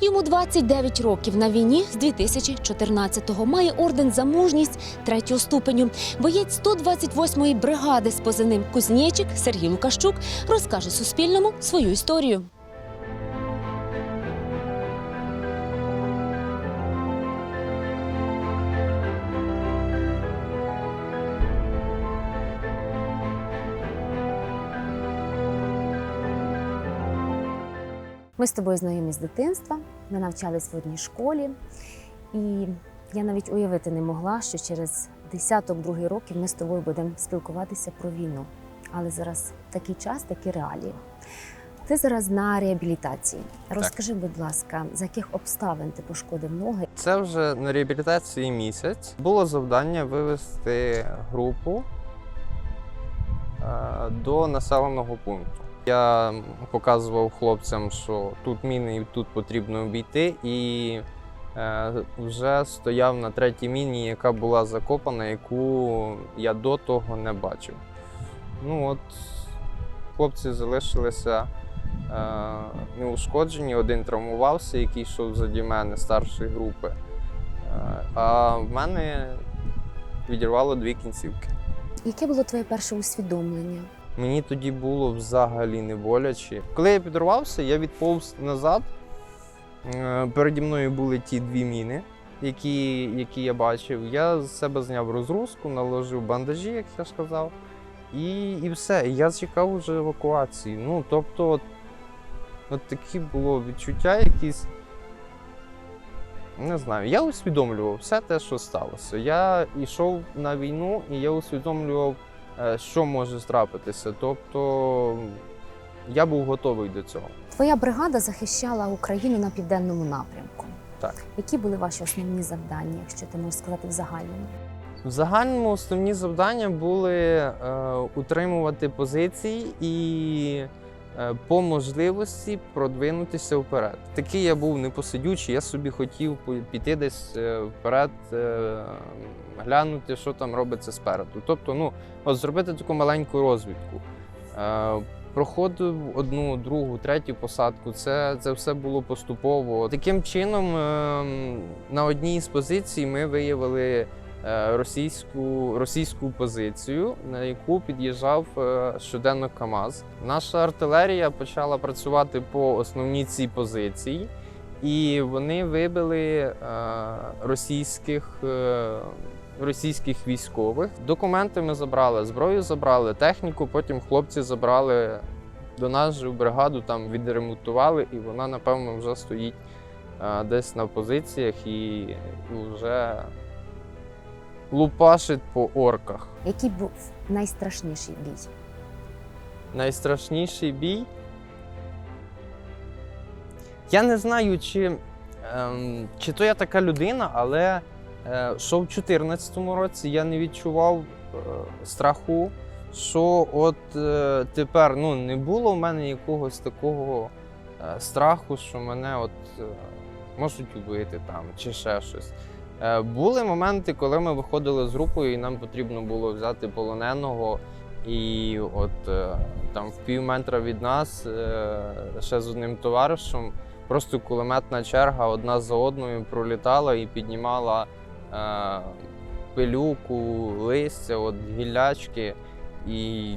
Йому 29 років на війні з 2014-го. Має орден за мужність третього ступеню. Боєць 128-ї бригади з позивним Кузнєчик Сергій Лукащук розкаже Суспільному свою історію. Ми з тобою знайомі з дитинства. Ми навчались в одній школі, і я навіть уявити не могла, що через десяток другий років ми з тобою будемо спілкуватися про війну. Але зараз такий час, такі реалії. Ти зараз на реабілітації. Розкажи, будь ласка, за яких обставин ти пошкодив ноги? Це вже на реабілітації місяць. Було завдання вивести групу е, до населеного пункту. Я показував хлопцям, що тут міни і тут потрібно обійти, і е, вже стояв на третій міні, яка була закопана, яку я до того не бачив. Ну от хлопці залишилися е, неушкоджені, один травмувався, який йшов заді мене старшої групи. Е, А в мене відірвало дві кінцівки. Яке було твоє перше усвідомлення? Мені тоді було взагалі не боляче. Коли я підірвався, я відповз назад. Е, Переді мною були ті дві міни, які, які я бачив. Я з себе зняв розгрузку, наложив бандажі, як я сказав. І, і все. Я чекав вже евакуації. Ну, тобто, от, от таке було відчуття якісь. Не знаю, я усвідомлював все те, що сталося. Я йшов на війну і я усвідомлював, що може трапитися. Тобто я був готовий до цього. Твоя бригада захищала Україну на південному напрямку. Так. Які були ваші основні завдання, якщо ти можеш сказати в загальному? В загальному основні завдання були е, утримувати позиції і е, по можливості продвинутися вперед. Такий я був непосидючий, я собі хотів піти десь е, вперед, е, глянути, що там робиться спереду. Тобто, ну, от зробити таку маленьку розвідку. Е, Проходив одну, другу, третю посадку. Це, це все було поступово. Таким чином, ем, на одній з позицій ми виявили е, російську, російську позицію, на яку під'їжджав е, щоденно КАМАЗ. Наша артилерія почала працювати по основній цій позиції, і вони вибили е, російських. е, Російських військових документи ми забрали, зброю забрали, техніку. Потім хлопці забрали до нас же в бригаду, там відремонтували, і вона, напевно, вже стоїть е, десь на позиціях і вже лупашить по орках. Який був найстрашніший бій? Найстрашніший бій. Я не знаю, чи, ем, чи то я така людина, але е, що в 2014 році я не відчував е, страху, що от е, тепер ну, не було в мене якогось такого е, страху, що мене от, е, можуть убити там, чи ще щось. Е, були моменти, коли ми виходили з групою, і нам потрібно було взяти полоненого. І от е, там в пів метра від нас е, ще з одним товаришем просто кулеметна черга одна за одною пролітала і піднімала пилюку, листя, от гіллячки. І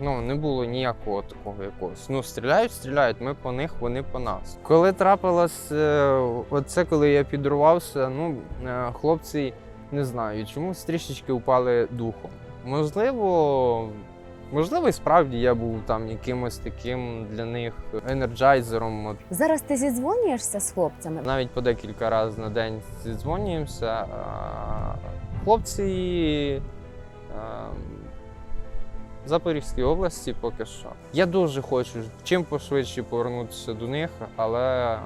ну, не було ніякого такого якогось. Ну, стріляють, стріляють, ми по них, вони по нас. Коли трапилось, е, оце коли я підрувався, ну, е, хлопці не знаю, чомусь трішечки впали духом. Можливо, можливо, і справді я був там якимось таким для них енерджайзером. Зараз ти зідзвонюєшся з хлопцями? навіть по декілька разів на день зідзвонюємося. Хлопці в Запорізькій області поки що. Я дуже хочу чим пошвидше повернутися до них, але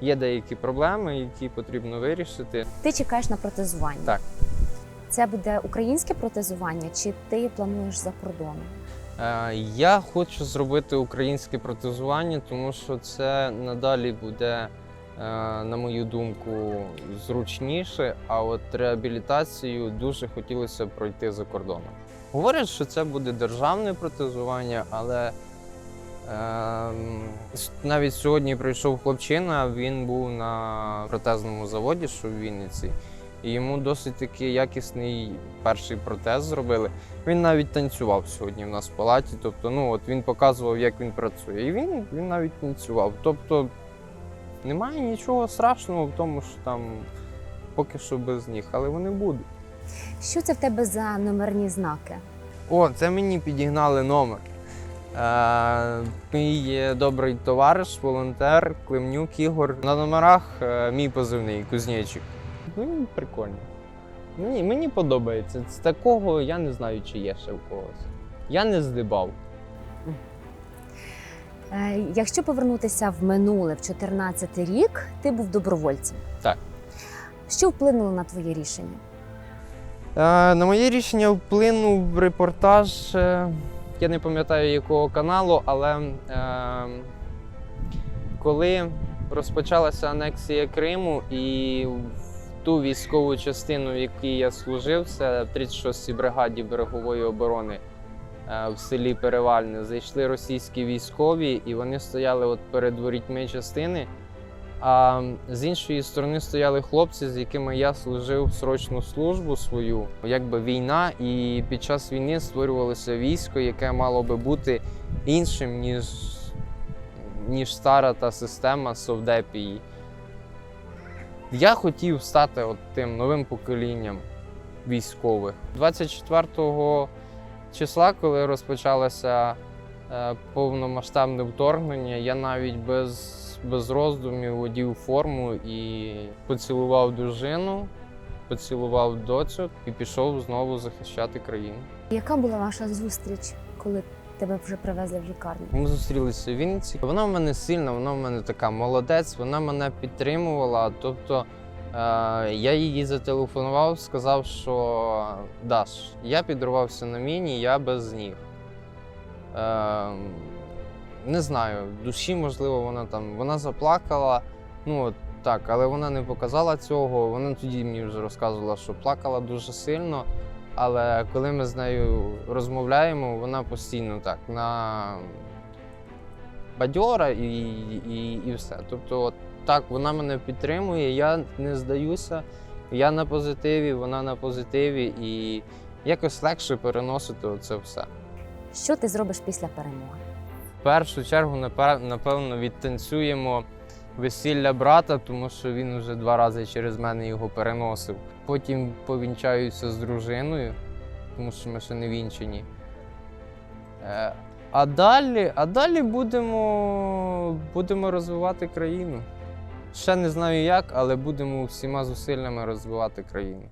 є деякі проблеми, які потрібно вирішити. Ти чекаєш на протезування. Так. Це буде українське протезування, чи ти плануєш за кордоном? Е, Я хочу зробити українське протезування, тому що це надалі буде, на мою думку, зручніше. А от реабілітацію дуже хотілося пройти за кордоном. Говорять, що це буде державне протезування, але с- Навіть сьогодні прийшов хлопчина, він був на протезному заводі, що в Вінниці, і йому досить таки якісний перший протез зробили. Він навіть танцював сьогодні в нас в палаті. Тобто, ну от він показував, як він працює. І він, він навіть танцював. Тобто немає нічого страшного в тому, що там поки що без ніг, але вони будуть. Що це в тебе за номерні знаки? О, це мені підігнали номер. Е, мій добрий товариш, волонтер, Климнюк Ігор. На номерах е, мій позивний кузнечик. Ну, він прикольний. Мені, мені подобається. З такого я не знаю, чи є ще в когось. Я не здибав. Е, Якщо повернутися в минуле, в 14 рік, ти був добровольцем. Так. Що вплинуло на твоє рішення? Е, на моє рішення вплинув репортаж. е, я не пам'ятаю якого каналу, але е, коли розпочалася анексія Криму і в ту військову частину, в якій я служив, це в 36-й бригаді берегової оборони в селі Перевальне, зайшли російські військові, і вони стояли от перед ворітьми частини. А з іншої сторони стояли хлопці, з якими я служив срочну службу свою, якби війна, і під час війни створювалося військо, яке мало би бути іншим, ніж, ніж стара та система Совдепії. Я хотів стати от тим новим поколінням військових. 24 числа, коли розпочалося е, повномасштабне вторгнення, я навіть без, без роздумів одів форму і поцілував дружину, поцілував доцю і пішов знову захищати країну. Яка була ваша зустріч, коли тебе вже привезли в лікарню? Ми зустрілися в Вінниці. Вона в мене сильна, вона в мене така молодець, вона мене підтримувала. Тобто я їй зателефонував, сказав, що Даш, я підривався на міні, я без ніг. Е, не знаю, в душі, можливо, вона там вона заплакала. Ну так, але вона не показала цього. Вона тоді мені вже розказувала, що плакала дуже сильно. Але коли ми з нею розмовляємо, вона постійно так на бадьора і, і, і все. Тобто, от так, вона мене підтримує, я не здаюся, я на позитиві, вона на позитиві, і якось легше переносити це все. Що ти зробиш після перемоги? В першу чергу, напевно, відтанцюємо весілля брата, тому що він вже два рази через мене його переносив. Потім повінчаюся з дружиною, тому що ми ще не вінчені. А далі, а далі будемо, будемо розвивати країну. Ще не знаю як, але будемо всіма зусиллями розвивати країну.